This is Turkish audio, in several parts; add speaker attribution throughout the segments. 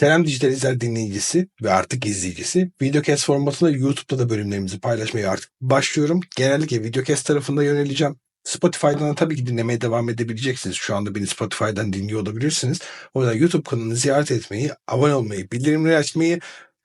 Speaker 1: Selam Dijital İzler dinleyicisi ve artık izleyicisi. Videocast formatında YouTube'da da bölümlerimizi paylaşmaya artık başlıyorum. Genellikle Videocast tarafında yöneleceğim. Spotify'dan da tabii ki dinlemeye devam edebileceksiniz. Şu anda beni Spotify'dan dinliyor olabilirsiniz. O yüzden YouTube kanalını ziyaret etmeyi, abone olmayı, bildirimleri açmayı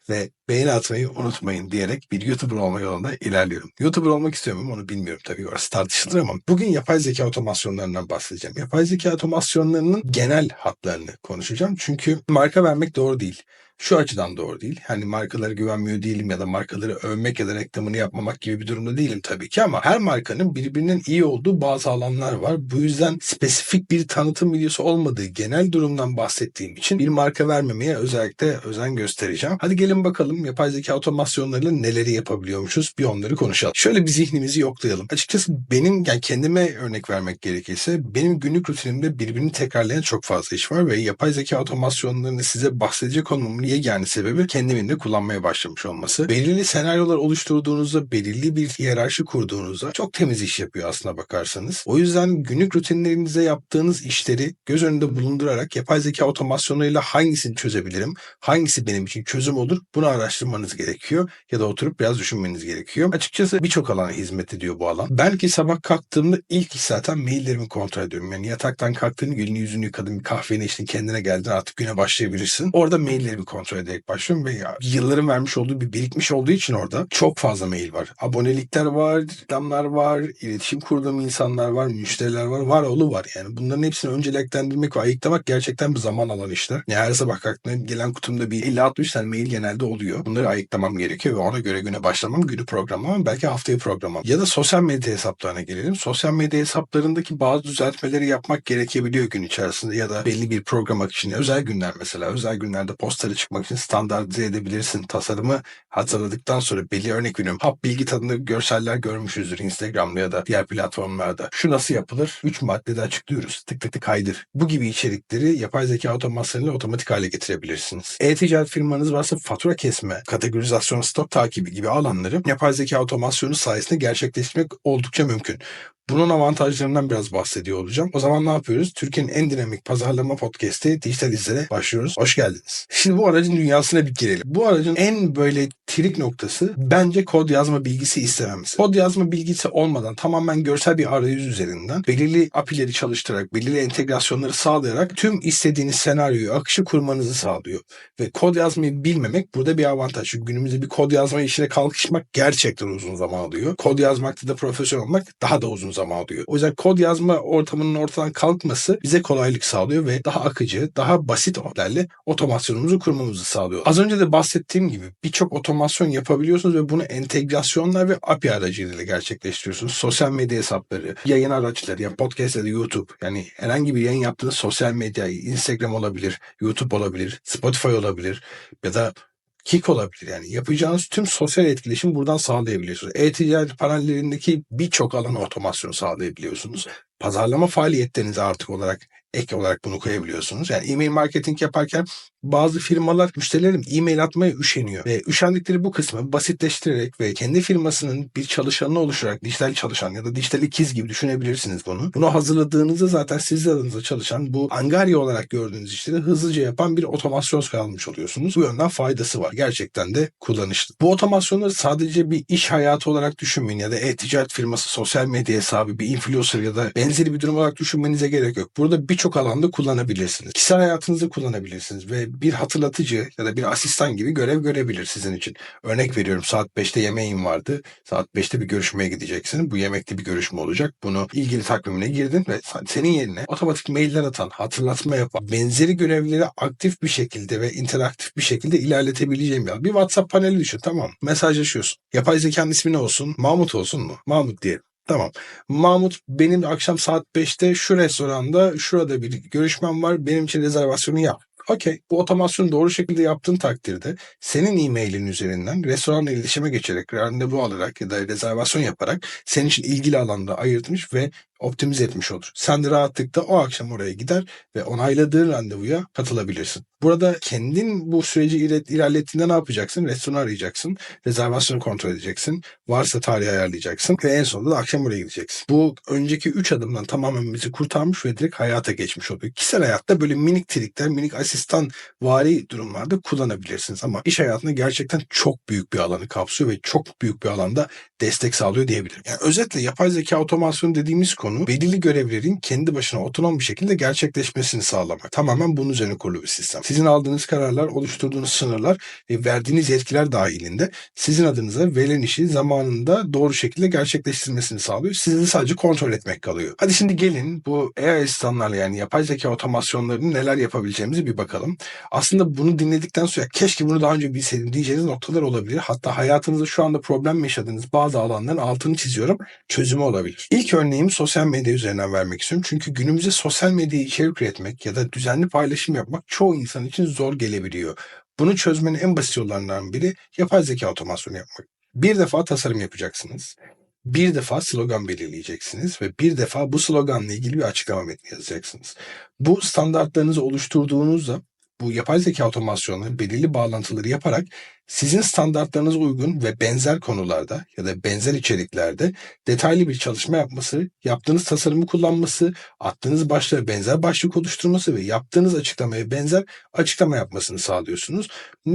Speaker 1: ve beğeni atmayı unutmayın diyerek bir YouTuber olma yolunda ilerliyorum. YouTuber olmak istiyor muyum onu bilmiyorum tabii orası tartışılır ama bugün yapay zeka otomasyonlarından bahsedeceğim. Yapay zeka otomasyonlarının genel hatlarını konuşacağım. Çünkü marka vermek doğru değil. Şu açıdan doğru değil. Hani markalara güvenmiyor değilim ya da markaları övmek ya da reklamını yapmamak gibi bir durumda değilim tabii ki ama her markanın birbirinden iyi olduğu bazı alanlar var. Bu yüzden spesifik bir tanıtım videosu olmadığı genel durumdan bahsettiğim için bir marka vermemeye özellikle özen göstereceğim. Hadi gelin bakalım yapay zeka otomasyonlarıyla neleri yapabiliyormuşuz bir onları konuşalım. Şöyle bir zihnimizi yoklayalım. Açıkçası benim yani kendime örnek vermek gerekirse benim günlük rutinimde birbirini tekrarlayan çok fazla iş var ve yapay zeka otomasyonlarını size bahsedecek olmamın yegane sebebi kendimin de kullanmaya başlamış olması. Belirli senaryolar oluşturduğunuzda, belirli bir hiyerarşi kurduğunuzda çok temiz iş yapıyor aslına bakarsanız. O yüzden günlük rutinlerinize yaptığınız işleri göz önünde bulundurarak yapay zeka otomasyonlarıyla hangisini çözebilirim, hangisi benim için çözüm olur bunu araştırmanız gerekiyor ya da oturup biraz düşünmeniz gerekiyor. Açıkçası birçok alana hizmet ediyor bu alan. Belki sabah kalktığımda ilk iş zaten maillerimi kontrol ediyorum. Yani yataktan kalktığın gün yüzünü yıkadın, kahveni içtin, kendine geldin artık güne başlayabilirsin. Orada maillerimi kontrol ederek başlıyorum ve yılların vermiş olduğu bir birikmiş olduğu için orada çok fazla mail var. Abonelikler var, reklamlar var, iletişim kurduğum insanlar var, müşteriler var, var oğlu var. Yani bunların hepsini önceliklendirmek ve ayıklamak gerçekten bir zaman alan işler. Yani her sabah kalktığımda gelen kutumda bir 50-60 tane mail genelde oluyor. Bunları ayıklamam gerekiyor ve ona göre güne başlamam, günü programlamam, belki haftayı programlamam. Ya da sosyal medya hesaplarına gelelim. Sosyal medya hesaplarındaki bazı düzeltmeleri yapmak gerekebiliyor gün içerisinde ya da belli bir program akışını. Özel günler mesela. Özel günlerde postları çıkmak için standartize edebilirsin. Tasarımı hazırladıktan sonra belli örnek veriyorum. Hap bilgi tadında görseller görmüşüzdür Instagram'da ya da diğer platformlarda. Şu nasıl yapılır? 3 maddede açıklıyoruz. Tık tık tık kaydır. Bu gibi içerikleri yapay zeka otomasyonuyla otomatik hale getirebilirsiniz. E-ticaret firmanız varsa fatura kesme, kategorizasyon, stok takibi gibi alanları yapay zeka otomasyonu sayesinde gerçekleştirmek oldukça mümkün. Bunun avantajlarından biraz bahsediyor olacağım. O zaman ne yapıyoruz? Türkiye'nin en dinamik pazarlama podcast'i Dijital İzler'e başlıyoruz. Hoş geldiniz. Şimdi bu aracın dünyasına bir girelim. Bu aracın en böyle trik noktası bence kod yazma bilgisi istememiz. Kod yazma bilgisi olmadan tamamen görsel bir arayüz üzerinden belirli API'leri çalıştırarak, belirli entegrasyonları sağlayarak tüm istediğiniz senaryoyu, akışı kurmanızı sağlıyor. Ve kod yazmayı bilmemek burada bir avantaj. Çünkü günümüzde bir kod yazma işine kalkışmak gerçekten uzun zaman alıyor. Kod yazmakta da profesyonel olmak daha da uzun zaman alıyor. O yüzden kod yazma ortamının ortadan kalkması bize kolaylık sağlıyor ve daha akıcı, daha basit modelle otomasyonumuzu kurmamızı sağlıyor. Az önce de bahsettiğim gibi birçok otomasyon yapabiliyorsunuz ve bunu entegrasyonlar ve API aracılığıyla gerçekleştiriyorsunuz. Sosyal medya hesapları, yayın araçları, ya podcast ya da YouTube. Yani herhangi bir yayın yaptığınız sosyal medya, Instagram olabilir, YouTube olabilir, Spotify olabilir ya da Kik olabilir yani. Yapacağınız tüm sosyal etkileşim buradan sağlayabiliyorsunuz. E-ticaret panellerindeki birçok alana otomasyon sağlayabiliyorsunuz. Pazarlama faaliyetlerinize artık olarak ek olarak bunu koyabiliyorsunuz. Yani e-mail marketing yaparken bazı firmalar müşterilerim e-mail atmaya üşeniyor. Ve üşendikleri bu kısmı basitleştirerek ve kendi firmasının bir çalışanını oluşturarak dijital çalışan ya da dijital ikiz gibi düşünebilirsiniz bunu. Bunu hazırladığınızda zaten siz adınıza çalışan bu angarya olarak gördüğünüz işleri hızlıca yapan bir otomasyon sağlamış oluyorsunuz. Bu yönden faydası var. Gerçekten de kullanışlı. Bu otomasyonları sadece bir iş hayatı olarak düşünmeyin ya da e-ticaret firması, sosyal medya hesabı, bir influencer ya da benzeri bir durum olarak düşünmenize gerek yok. Burada birçok alanda kullanabilirsiniz. Kişisel hayatınızda kullanabilirsiniz ve bir hatırlatıcı ya da bir asistan gibi görev görebilir sizin için. Örnek veriyorum saat 5'te yemeğin vardı. Saat 5'te bir görüşmeye gideceksin. Bu yemekte bir görüşme olacak. Bunu ilgili takvimine girdin ve senin yerine otomatik mailler atan, hatırlatma yapan, benzeri görevleri aktif bir şekilde ve interaktif bir şekilde ilerletebileceğim bir Bir WhatsApp paneli düşün tamam Mesajlaşıyorsun. Yapay zekanın ismi ne olsun? Mahmut olsun mu? Mahmut diyelim. Tamam. Mahmut benim akşam saat 5'te şu restoranda şurada bir görüşmem var. Benim için rezervasyonu yap. Okey. Bu otomasyonu doğru şekilde yaptığın takdirde senin e-mailin üzerinden restoranla iletişime geçerek, randevu alarak ya da rezervasyon yaparak senin için ilgili alanda ayırtmış ve optimize etmiş olur. Sen de rahatlıkla o akşam oraya gider ve onayladığın randevuya katılabilirsin. Burada kendin bu süreci iler- ilerlettiğinde ne yapacaksın? Restoran arayacaksın. Rezervasyonu kontrol edeceksin. Varsa tarih ayarlayacaksın. Ve en sonunda da akşam oraya gideceksin. Bu önceki 3 adımdan tamamen bizi kurtarmış ve direkt hayata geçmiş oluyor. Kişisel hayatta böyle minik trikler, minik asistan vari durumlarda kullanabilirsiniz. Ama iş hayatında gerçekten çok büyük bir alanı kapsıyor ve çok büyük bir alanda destek sağlıyor diyebilirim. Yani özetle yapay zeka otomasyonu dediğimiz konu belirli görevlerin kendi başına otonom bir şekilde gerçekleşmesini sağlamak. Tamamen bunun üzerine kurulu bir sistem. Sizin aldığınız kararlar, oluşturduğunuz sınırlar ve verdiğiniz yetkiler dahilinde sizin adınıza verilen işi zamanında doğru şekilde gerçekleştirmesini sağlıyor. Sizi sadece kontrol etmek kalıyor. Hadi şimdi gelin bu AI asistanlarla yani yapay zeka otomasyonlarını neler yapabileceğimizi bir bakalım. Aslında bunu dinledikten sonra keşke bunu daha önce bilseydim diyeceğiniz noktalar olabilir. Hatta hayatınızda şu anda problem yaşadığınız bazı alanların altını çiziyorum. Çözümü olabilir. İlk örneğimi sosyal medya üzerinden vermek istiyorum. Çünkü günümüzde sosyal medyayı içerik üretmek ya da düzenli paylaşım yapmak çoğu insan için zor gelebiliyor. Bunu çözmenin en basit yollarından biri yapay zeka otomasyonu yapmak. Bir defa tasarım yapacaksınız. Bir defa slogan belirleyeceksiniz ve bir defa bu sloganla ilgili bir açıklama metni yazacaksınız. Bu standartlarınızı oluşturduğunuzda bu yapay zeka otomasyonları belirli bağlantıları yaparak sizin standartlarınıza uygun ve benzer konularda ya da benzer içeriklerde detaylı bir çalışma yapması, yaptığınız tasarımı kullanması, attığınız başlığa benzer başlık oluşturması ve yaptığınız açıklamaya benzer açıklama yapmasını sağlıyorsunuz.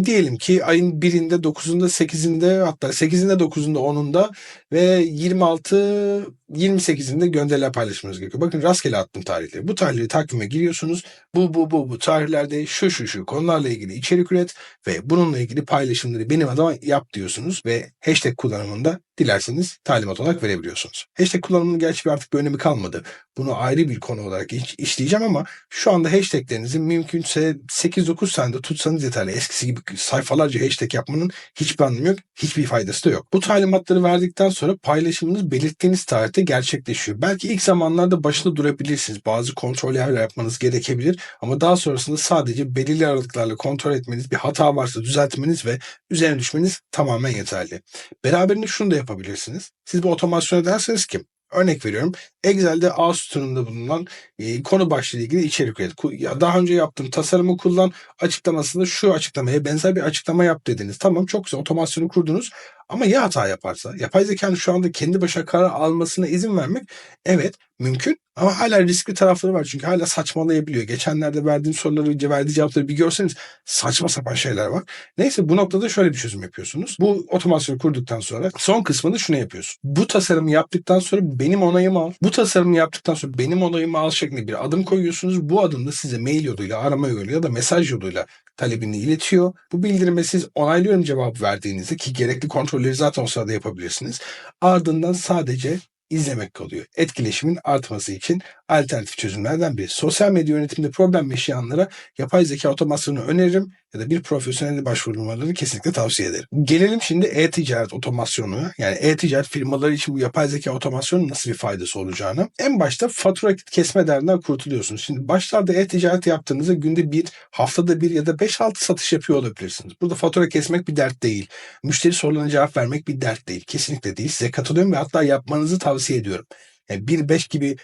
Speaker 1: Diyelim ki ayın 1'inde, 9'unda, 8'inde hatta 8'inde, 9'unda, 10'unda ve 26 28'inde gönderiler paylaşmanız gerekiyor. Bakın rastgele attım tarihleri. Bu tarihleri takvime giriyorsunuz. Bu bu bu bu tarihlerde şu şu şu konularla ilgili içerik üret ve bununla ilgili paylaşımları benim adıma yap diyorsunuz ve hashtag kullanımında dilerseniz talimat olarak verebiliyorsunuz. Hashtag kullanımının gerçi artık bir önemi kalmadı. Bunu ayrı bir konu olarak iş- işleyeceğim ama şu anda hashtaglerinizi mümkünse 8-9 tane de tutsanız yeterli. Eskisi gibi sayfalarca hashtag yapmanın hiçbir anlamı yok. Hiçbir faydası da yok. Bu talimatları verdikten sonra paylaşımınız belirttiğiniz tarihte gerçekleşiyor. Belki ilk zamanlarda başında durabilirsiniz. Bazı kontroller yapmanız gerekebilir ama daha sonrasında sadece belirli aralıklarla kontrol etmeniz, bir hata varsa düzeltmeniz ve üzerine düşmeniz tamamen yeterli. Beraberinde şunu da yapabilirsiniz. Siz bu otomasyona derseniz ki örnek veriyorum Excel'de A sütununda bulunan e, konu başlığı ile ilgili içerik üret. Daha önce yaptığım tasarımı kullan açıklamasında şu açıklamaya benzer bir açıklama yap dediniz. Tamam çok güzel otomasyonu kurdunuz ama ya hata yaparsa? Yapay zekanın şu anda kendi başına karar almasına izin vermek evet mümkün ama hala riskli tarafları var. Çünkü hala saçmalayabiliyor. Geçenlerde verdiğim soruları, verdiği cevapları bir görseniz saçma sapan şeyler var. Neyse bu noktada şöyle bir çözüm yapıyorsunuz. Bu otomasyonu kurduktan sonra son kısmını şuna yapıyorsun. Bu tasarımı yaptıktan sonra benim onayımı al. Bu tasarımı yaptıktan sonra benim onayımı al şeklinde bir adım koyuyorsunuz. Bu adımda size mail yoluyla, arama yoluyla ya da mesaj yoluyla talebini iletiyor. Bu bildirime siz onaylıyorum cevabı verdiğinizde ki gerekli kontrolleri zaten o sırada yapabilirsiniz. Ardından sadece izlemek kalıyor. Etkileşimin artması için alternatif çözümlerden biri. Sosyal medya yönetiminde problem yaşayanlara yapay zeka otomasyonu öneririm ya da bir profesyonelle başvurmalarını kesinlikle tavsiye ederim. Gelelim şimdi e-ticaret otomasyonu yani e-ticaret firmaları için bu yapay zeka otomasyonu nasıl bir faydası olacağını. En başta fatura kesme derdinden kurtuluyorsunuz. Şimdi başlarda e-ticaret yaptığınızda günde bir, haftada bir ya da 5-6 satış yapıyor olabilirsiniz. Burada fatura kesmek bir dert değil. Müşteri sorularına cevap vermek bir dert değil. Kesinlikle değil. Size katılıyorum ve hatta yapmanızı tavsiye ediyorum. Yani 1-5 gibi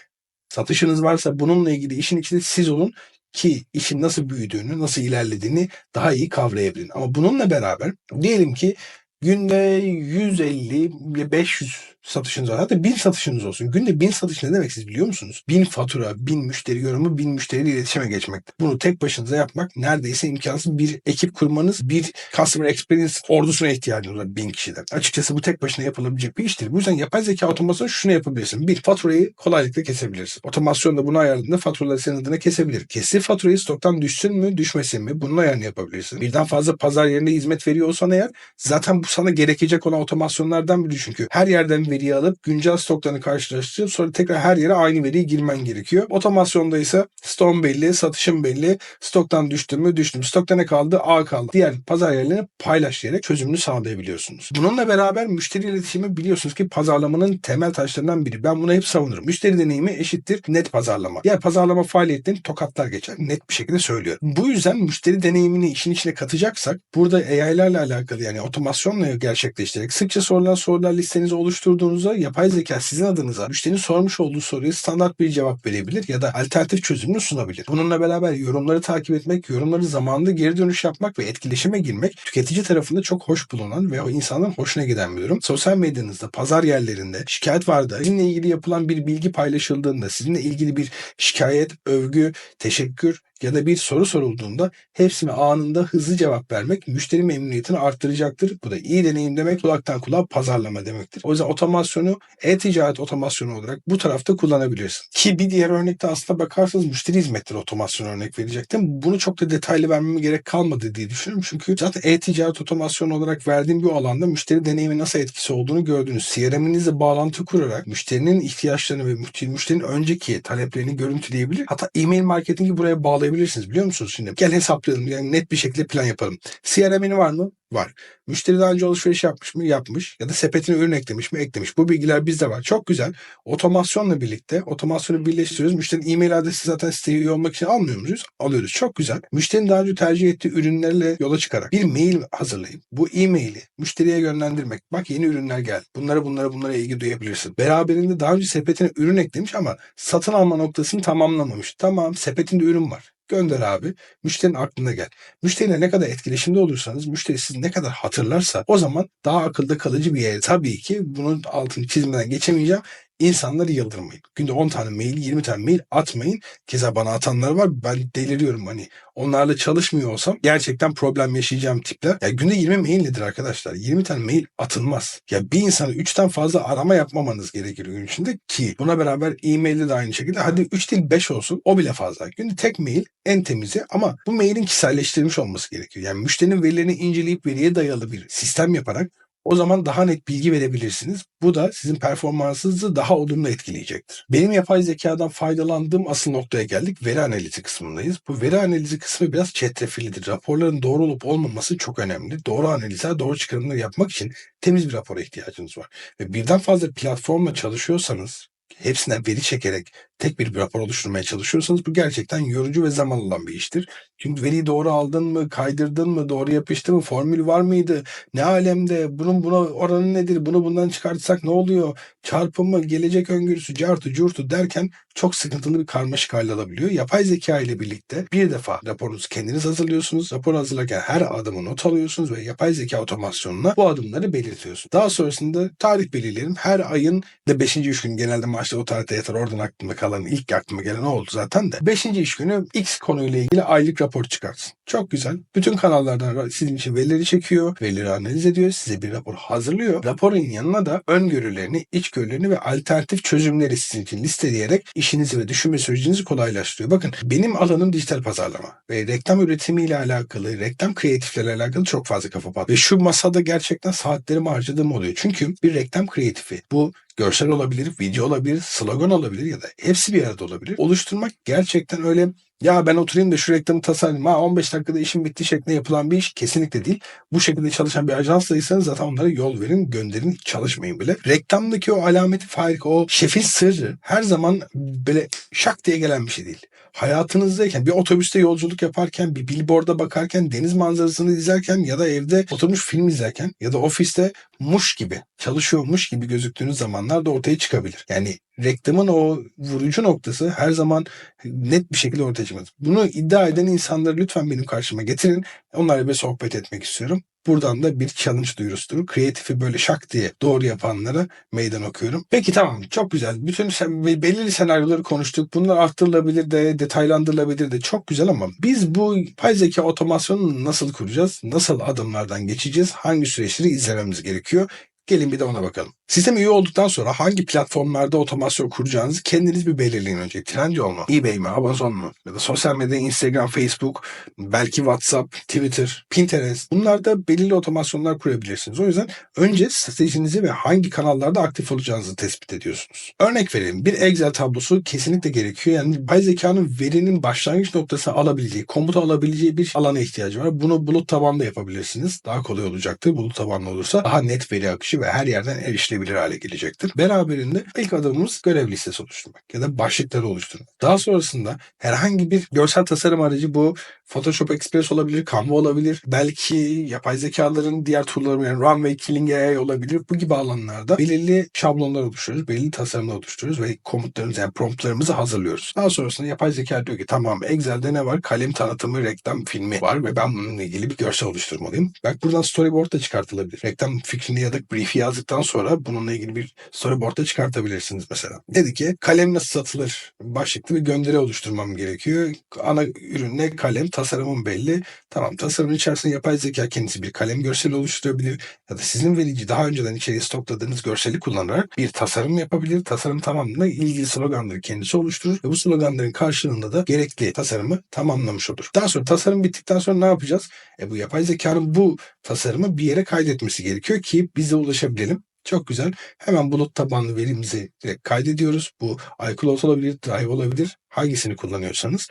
Speaker 1: satışınız varsa bununla ilgili işin içinde siz olun ki işin nasıl büyüdüğünü, nasıl ilerlediğini daha iyi kavrayabilin. Ama bununla beraber diyelim ki günde 150 ile 500 satışınız var. Hatta 1000 satışınız olsun. Günde 1000 satış ne demek siz biliyor musunuz? 1000 fatura, 1000 müşteri yorumu, 1000 müşteriyle iletişime geçmek. Bunu tek başınıza yapmak neredeyse imkansız. Bir ekip kurmanız, bir customer experience ordusuna ihtiyacınız var 1000 kişiden. Açıkçası bu tek başına yapılabilecek bir iştir. Bu yüzden yapay zeka otomasyonu şunu yapabilirsin. Bir, faturayı kolaylıkla kesebilirsin. Otomasyon da bunu ayarladığında faturaları senin adına kesebilir. Kestiği faturayı stoktan düşsün mü, düşmesin mi? Bunun ayarını yapabilirsin. Birden fazla pazar yerine hizmet veriyor olsan eğer zaten bu sana gerekecek olan otomasyonlardan biri çünkü. Her yerden veriyi alıp güncel stoklarını karşılaştırıp sonra tekrar her yere aynı veriyi girmen gerekiyor. Otomasyonda ise ston belli, satışın belli, stoktan düştü mü düştüm. Stokta ne kaldı? A kaldı. Diğer pazar yerlerini paylaş çözümünü sağlayabiliyorsunuz. Bununla beraber müşteri iletişimi biliyorsunuz ki pazarlamanın temel taşlarından biri. Ben bunu hep savunurum. Müşteri deneyimi eşittir net pazarlama. Diğer pazarlama faaliyetlerini tokatlar geçer. Net bir şekilde söylüyorum. Bu yüzden müşteri deneyimini işin içine katacaksak burada AI'lerle alakalı yani otomasyonla gerçekleştirerek sıkça sorulan sorular listenizi oluşturduğunuz sorduğunuzda yapay zeka sizin adınıza müşterinin sormuş olduğu soruya standart bir cevap verebilir ya da alternatif çözümünü sunabilir. Bununla beraber yorumları takip etmek, yorumları zamanında geri dönüş yapmak ve etkileşime girmek tüketici tarafında çok hoş bulunan ve o insanın hoşuna giden bir durum. Sosyal medyanızda, pazar yerlerinde şikayet vardı. Sizinle ilgili yapılan bir bilgi paylaşıldığında, sizinle ilgili bir şikayet, övgü, teşekkür ya da bir soru sorulduğunda hepsine anında hızlı cevap vermek müşteri memnuniyetini arttıracaktır. Bu da iyi deneyim demek, kulaktan kulağa pazarlama demektir. O yüzden otomasyonu e-ticaret otomasyonu olarak bu tarafta kullanabilirsin. Ki bir diğer örnekte aslında bakarsanız müşteri hizmetleri otomasyonu örnek verecektim. Bunu çok da detaylı vermeme gerek kalmadı diye düşünüyorum. Çünkü zaten e-ticaret otomasyonu olarak verdiğim bir alanda müşteri deneyimi nasıl etkisi olduğunu gördünüz. CRM'inizle bağlantı kurarak müşterinin ihtiyaçlarını ve müşterinin önceki taleplerini görüntüleyebilir. Hatta e-mail marketingi buraya bağlayabilir sağlayabilirsiniz biliyor musunuz şimdi? Gel hesaplayalım yani net bir şekilde plan yapalım. CRM'in var mı? Var. Müşteri daha önce alışveriş yapmış mı? Yapmış. Ya da sepetine ürün eklemiş mi? Eklemiş. Bu bilgiler bizde var. Çok güzel. Otomasyonla birlikte otomasyonu birleştiriyoruz. Müşterinin e-mail adresi zaten siteye üye olmak için almıyor muyuz? Alıyoruz. Çok güzel. Müşterinin daha önce tercih ettiği ürünlerle yola çıkarak bir mail hazırlayıp bu e-maili müşteriye yönlendirmek. Bak yeni ürünler geldi. Bunlara bunlara bunlara ilgi duyabilirsin. Beraberinde daha önce sepetine ürün eklemiş ama satın alma noktasını tamamlamamış. Tamam sepetinde ürün var. Gönder abi. Müşterinin aklına gel. Müşteriyle ne kadar etkileşimde olursanız, müşteri sizi ne kadar hatırlarsa o zaman daha akılda kalıcı bir yer. Tabii ki bunun altını çizmeden geçemeyeceğim insanları yıldırmayın. Günde 10 tane mail, 20 tane mail atmayın. Keza bana atanlar var. Ben deliriyorum hani. Onlarla çalışmıyor olsam gerçekten problem yaşayacağım tipler. Ya günde 20 mail nedir arkadaşlar? 20 tane mail atılmaz. Ya bir insanı 3'ten fazla arama yapmamanız gerekir gün içinde ki buna beraber e-mailde de aynı şekilde. Hadi 3 değil 5 olsun o bile fazla. Günde tek mail en temizi ama bu mailin kişiselleştirilmiş olması gerekiyor. Yani müşterinin verilerini inceleyip veriye dayalı bir sistem yaparak o zaman daha net bilgi verebilirsiniz. Bu da sizin performansınızı daha olumlu etkileyecektir. Benim yapay zekadan faydalandığım asıl noktaya geldik. Veri analizi kısmındayız. Bu veri analizi kısmı biraz çetrefillidir. Raporların doğru olup olmaması çok önemli. Doğru analizler, doğru çıkarımlar yapmak için temiz bir rapora ihtiyacınız var. Ve birden fazla platformla çalışıyorsanız hepsinden veri çekerek tek bir rapor oluşturmaya çalışıyorsanız bu gerçekten yorucu ve zaman alan bir iştir. Çünkü veriyi doğru aldın mı, kaydırdın mı, doğru yapıştı mı, formül var mıydı, ne alemde, bunun buna oranı nedir, bunu bundan çıkartsak ne oluyor, çarpımı, gelecek öngörüsü, cartı, curtu derken çok sıkıntılı bir karmaşık hale alabiliyor. Yapay zeka ile birlikte bir defa raporunuzu kendiniz hazırlıyorsunuz. Rapor hazırlarken her adımı not alıyorsunuz ve yapay zeka otomasyonuna bu adımları belirtiyorsunuz. Daha sonrasında tarih belirleyelim. Her ayın de 5. iş günü genelde maaşta o tarihte yeter oradan aklımda kalan ilk aklıma gelen o oldu zaten de. 5. iş günü X konuyla ilgili aylık rapor çıkartsın. Çok güzel. Bütün kanallardan sizin için verileri çekiyor, verileri analiz ediyor, size bir rapor hazırlıyor. Raporun yanına da öngörülerini, içgörülerini ve alternatif çözümleri sizin için listeleyerek işinizi ve düşünme sürecinizi kolaylaştırıyor. Bakın benim alanım dijital pazarlama ve reklam üretimiyle alakalı, reklam kreatiflerle alakalı çok fazla kafa pat. Ve şu masada gerçekten saatlerimi harcadığım oluyor. Çünkü bir reklam kreatifi bu görsel olabilir, video olabilir, slogan olabilir ya da hepsi bir arada olabilir. Oluşturmak gerçekten öyle ya ben oturayım da şu reklamı tasarlayayım. Ha 15 dakikada işim bitti şeklinde yapılan bir iş kesinlikle değil. Bu şekilde çalışan bir ajanslıysanız zaten onlara yol verin, gönderin, hiç çalışmayın bile. Reklamdaki o alameti farik, o şefin sırrı her zaman böyle şak diye gelen bir şey değil hayatınızdayken bir otobüste yolculuk yaparken bir billboard'a bakarken deniz manzarasını izlerken ya da evde oturmuş film izlerken ya da ofiste muş gibi çalışıyormuş gibi gözüktüğünüz zamanlar da ortaya çıkabilir. Yani reklamın o vurucu noktası her zaman net bir şekilde ortaya çıkmaz. Bunu iddia eden insanları lütfen benim karşıma getirin. Onlarla bir sohbet etmek istiyorum. Buradan da bir challenge duyurusudur. Kreatifi böyle şak diye doğru yapanlara meydan okuyorum. Peki tamam çok güzel. Bütün sen, belirli senaryoları konuştuk. Bunlar arttırılabilir de detaylandırılabilir de çok güzel ama biz bu pay zeka otomasyonunu nasıl kuracağız? Nasıl adımlardan geçeceğiz? Hangi süreçleri izlememiz gerekiyor? Gelin bir de ona bakalım. Sistem üye olduktan sonra hangi platformlarda otomasyon kuracağınızı kendiniz bir belirleyin önce. Trendyol mu? eBay mi? Amazon mu? Ya da sosyal medya Instagram, Facebook, belki WhatsApp, Twitter, Pinterest. Bunlarda belirli otomasyonlar kurabilirsiniz. O yüzden önce stratejinizi ve hangi kanallarda aktif olacağınızı tespit ediyorsunuz. Örnek verelim. Bir Excel tablosu kesinlikle gerekiyor. Yani yapay zekanın verinin başlangıç noktası alabileceği, komuta alabileceği bir alana ihtiyacı var. Bunu bulut tabanlı yapabilirsiniz. Daha kolay olacaktır. Bulut tabanlı olursa daha net veri akışı ve her yerden erişilebilir hale gelecektir. Beraberinde ilk adımımız görev listesi oluşturmak ya da başlıkları oluşturmak. Daha sonrasında herhangi bir görsel tasarım aracı bu Photoshop Express olabilir, Canva olabilir, belki yapay zekaların diğer tool'ları yani Runway, Killing AI olabilir. Bu gibi alanlarda belirli şablonlar oluşturuyoruz, belirli tasarımlar oluşturuyoruz ve komutlarımızı yani promptlarımızı hazırlıyoruz. Daha sonrasında yapay zeka diyor ki tamam Excel'de ne var? Kalem tanıtımı, reklam filmi var ve ben bununla ilgili bir görsel oluşturmalıyım. Bak buradan storyboard da çıkartılabilir. Reklam fikrini ya da brief'i yazdıktan sonra bununla ilgili bir storyboard da çıkartabilirsiniz mesela. Dedi ki kalem nasıl satılır? Başlıklı bir gönderi oluşturmam gerekiyor. Ana ürün ne? Kalem. Tasarımım belli. Tamam tasarımın içerisinde yapay zeka kendisi bir kalem görseli oluşturabilir. Ya da sizin verici daha önceden içeriye stokladığınız görseli kullanarak bir tasarım yapabilir. Tasarım tamamında ilgili sloganları kendisi oluşturur ve bu sloganların karşılığında da gerekli tasarımı tamamlamış olur. Daha sonra tasarım bittikten sonra ne yapacağız? E bu yapay zekanın bu tasarımı bir yere kaydetmesi gerekiyor ki bize ulaşabilelim. Çok güzel. Hemen bulut tabanlı verimizi kaydediyoruz. Bu iCloud olabilir, Drive olabilir. Hangisini kullanıyorsanız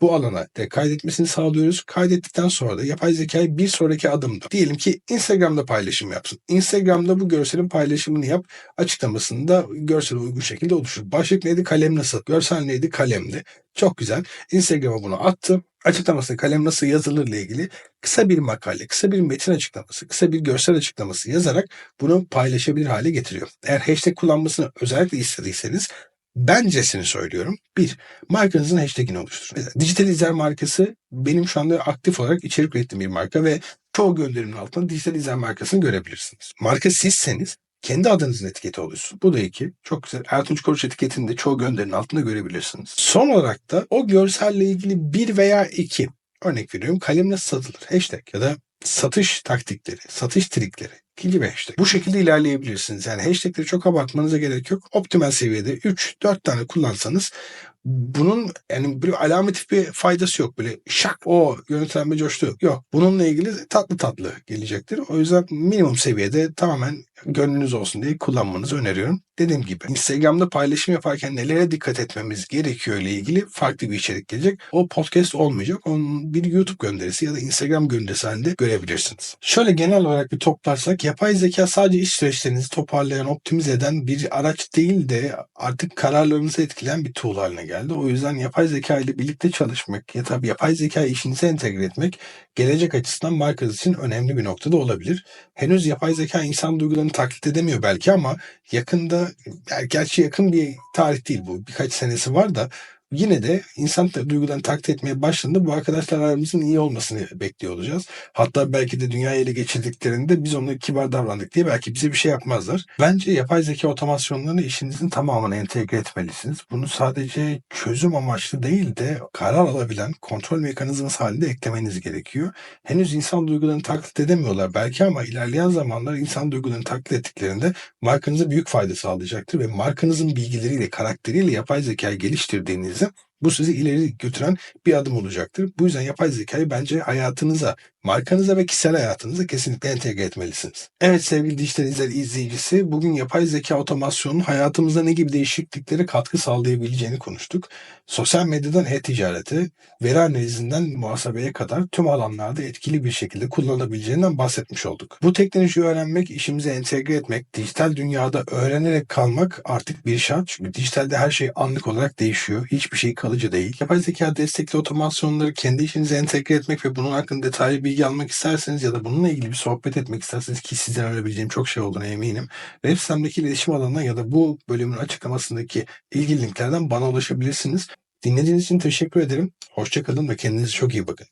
Speaker 1: bu alana de kaydetmesini sağlıyoruz. Kaydettikten sonra da yapay zekayı bir sonraki adımda diyelim ki Instagram'da paylaşım yapsın. Instagram'da bu görselin paylaşımını yap. Açıklamasında görsel uygun şekilde oluşur. Başlık neydi? Kalem nasıl? Görsel neydi? Kalemdi. Çok güzel. Instagram'a bunu attı. Açıklamasında kalem nasıl yazılır ile ilgili kısa bir makale, kısa bir metin açıklaması, kısa bir görsel açıklaması yazarak bunu paylaşabilir hale getiriyor. Eğer hashtag kullanmasını özellikle istediyseniz Bencesini söylüyorum. Bir, markanızın hashtagini oluşturun. Mesela Dijital İzler markası benim şu anda aktif olarak içerik ürettiğim bir marka ve çoğu gönderimin altında Dijital İzler markasını görebilirsiniz. Marka sizseniz kendi adınızın etiketi oluşsun. Bu da iki. Çok güzel. Ertuğrul Koruç etiketini de çoğu gönderinin altında görebilirsiniz. Son olarak da o görselle ilgili bir veya iki örnek veriyorum kalem nasıl satılır? Hashtag ya da satış taktikleri, satış trikleri gibi hashtag. Bu şekilde ilerleyebilirsiniz. Yani hashtagleri çok abartmanıza gerek yok. Optimal seviyede 3-4 tane kullansanız bunun yani bir alamatif bir faydası yok. Böyle şak o yönetlenme coştu. Yok. Bununla ilgili tatlı tatlı gelecektir. O yüzden minimum seviyede tamamen gönlünüz olsun diye kullanmanızı öneriyorum. Dediğim gibi Instagram'da paylaşım yaparken nelere dikkat etmemiz gerekiyor ile ilgili farklı bir içerik gelecek. O podcast olmayacak. Onun bir YouTube gönderisi ya da Instagram gönderisi halinde görebilirsiniz. Şöyle genel olarak bir toplarsak yapay zeka sadece iş süreçlerinizi toparlayan, optimize eden bir araç değil de artık kararlarınızı etkileyen bir tool haline geldi. O yüzden yapay zeka ile birlikte çalışmak ya da yapay zeka işinize entegre etmek gelecek açısından markanız için önemli bir noktada olabilir. Henüz yapay zeka insan duygularını taklit edemiyor belki ama yakında, gerçi yakın bir tarih değil bu. Birkaç senesi var da yine de insan duygularını taklit etmeye başladığında bu arkadaşlar aramızın iyi olmasını bekliyor olacağız. Hatta belki de dünyayı ele geçirdiklerinde biz onlara kibar davrandık diye belki bize bir şey yapmazlar. Bence yapay zeka otomasyonlarını işinizin tamamına entegre etmelisiniz. Bunu sadece çözüm amaçlı değil de karar alabilen kontrol mekanizması halinde eklemeniz gerekiyor. Henüz insan duygularını taklit edemiyorlar belki ama ilerleyen zamanlar insan duygularını taklit ettiklerinde markanıza büyük fayda sağlayacaktır ve markanızın bilgileriyle, karakteriyle yapay zekayı geliştirdiğiniz bu sizi ileri götüren bir adım olacaktır. Bu yüzden yapay zekayı bence hayatınıza, markanıza ve kişisel hayatınıza kesinlikle entegre etmelisiniz. Evet sevgili dijital izler izleyicisi, bugün yapay zeka otomasyonun hayatımıza ne gibi değişikliklere katkı sağlayabileceğini konuştuk. Sosyal medyadan e-ticarete, veri analizinden muhasebeye kadar tüm alanlarda etkili bir şekilde kullanılabileceğinden bahsetmiş olduk. Bu teknolojiyi öğrenmek, işimize entegre etmek, dijital dünyada öğrenerek kalmak artık bir şart. Çünkü dijitalde her şey anlık olarak değişiyor. Hiçbir şey kalıcı değil. Yapay zeka destekli otomasyonları kendi işinize entegre etmek ve bunun hakkında detaylı bilgi almak isterseniz ya da bununla ilgili bir sohbet etmek isterseniz ki sizden öğrenebileceğim çok şey olduğuna eminim. Web sitemdeki iletişim alanına ya da bu bölümün açıklamasındaki ilgili linklerden bana ulaşabilirsiniz. Dinlediğiniz için teşekkür ederim. Hoşçakalın ve kendinize çok iyi bakın.